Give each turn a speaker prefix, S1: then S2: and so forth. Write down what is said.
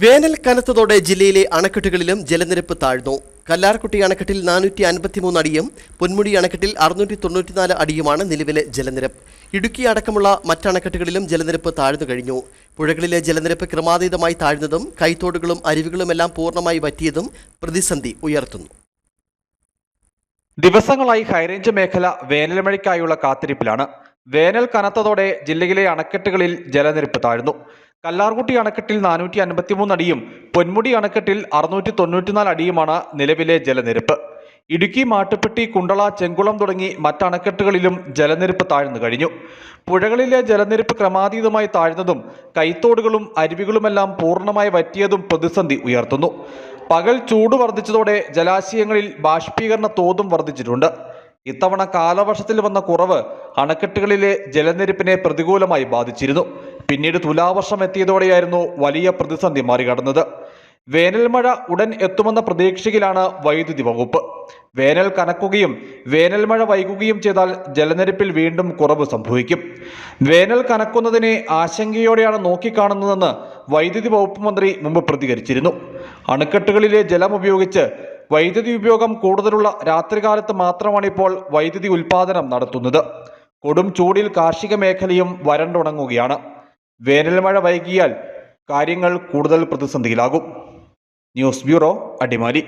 S1: വേനൽ കനത്തതോടെ ജില്ലയിലെ അണക്കെട്ടുകളിലും ജലനിരപ്പ് താഴ്ന്നു. കല്ലാർകുട്ടി അണക്കെട്ടിൽ നാനൂറ്റി അൻപത്തിമൂന്ന് അടിയും പൊന്മുടി അണക്കെട്ടിൽ അറുന്നൂറ്റി തൊണ്ണൂറ്റിനാല് അടിയുമാണ് നിലവിലെ ജലനിരപ്പ്. ഇടുക്കി അടക്കമുള്ള മറ്റണക്കെട്ടുകളിലും ജലനിരപ്പ് താഴ്ന്നു കഴിഞ്ഞു. പുഴകളിലെ ജലനിരപ്പ് ക്രമാതീതമായി താഴ്ന്നതും കൈത്തോടുകളും അരുവികളുമെല്ലാം പൂർണമായി വറ്റിയതും പ്രതിസന്ധി ഉയർത്തുന്നു.
S2: ദിവസങ്ങളായി ഹൈറേഞ്ച് മേഖല വേനൽമഴയ്ക്കായുള്ള കാത്തിരിപ്പിലാണ്. വേനൽ കനത്തതോടെ ജില്ലയിലെ അണക്കെട്ടുകളിൽ ജലനിരപ്പ് താഴ്ന്നു. കല്ലാർകുട്ടി അണക്കെട്ടിൽ നാനൂറ്റി അൻപത്തിമൂന്ന് അടിയും പൊന്മുടി അണക്കെട്ടിൽ അറുന്നൂറ്റി തൊണ്ണൂറ്റിനാല് അടിയുമാണ് നിലവിലെ ജലനിരപ്പ്. ഇടുക്കി മാട്ടുപ്പെട്ടി കുണ്ടള ചെങ്കുളം തുടങ്ങി മറ്റണക്കെട്ടുകളിലും ജലനിരപ്പ് താഴ്ന്നു കഴിഞ്ഞു. പുഴകളിലെ ജലനിരപ്പ് ക്രമാതീതമായി താഴ്ന്നതും കൈത്തോടുകളും അരുവികളുമെല്ലാം പൂർണമായി വറ്റിയതും പ്രതിസന്ധി ഉയർത്തുന്നു. പകൽ ചൂട് വർദ്ധിച്ചതോടെ ജലാശയങ്ങളിൽ ബാഷ്പീകരണ തോതും വർദ്ധിച്ചിട്ടുണ്ട്. ഇത്തവണ കാലവർഷത്തിൽ വന്ന കുറവ് അണക്കെട്ടുകളിലെ ജലനിരപ്പിനെ പ്രതികൂലമായി ബാധിച്ചിരുന്നു. പിന്നീട് തുലാവർഷം എത്തിയതോടെയായിരുന്നു വലിയ പ്രതിസന്ധി മറികടന്നത്. വേനൽ മഴ ഉടൻ എത്തുമെന്ന പ്രതീക്ഷയിലാണ് വൈദ്യുതി വകുപ്പ്. വേനൽ കനക്കുകയും വേനൽ മഴ വൈകുകയും ചെയ്താൽ ജലനിരപ്പിൽ വീണ്ടും കുറവ് സംഭവിക്കും. വേനൽ കനക്കുന്നതിനെ ആശങ്കയോടെയാണ് നോക്കിക്കാണുന്നതെന്ന് വൈദ്യുതി വകുപ്പ് മന്ത്രി മുമ്പ് പ്രതികരിച്ചിരുന്നു. അണക്കെട്ടുകളിലെ ജലം ഉപയോഗിച്ച് വൈദ്യുതി ഉപയോഗം കൂടുതലുള്ള രാത്രികാലത്ത് മാത്രമാണ് ഇപ്പോൾ വൈദ്യുതി ഉൽപാദനം നടത്തുന്നത്. കൊടും ചൂടിൽ കാർഷിക മേഖലയും വരണ്ടുണങ്ങുകയാണ്. വേനൽ മഴ വൈകിയാൽ കാര്യങ്ങൾ കൂടുതൽ പ്രതിസന്ധിയിലാകും. News bureau Adimali.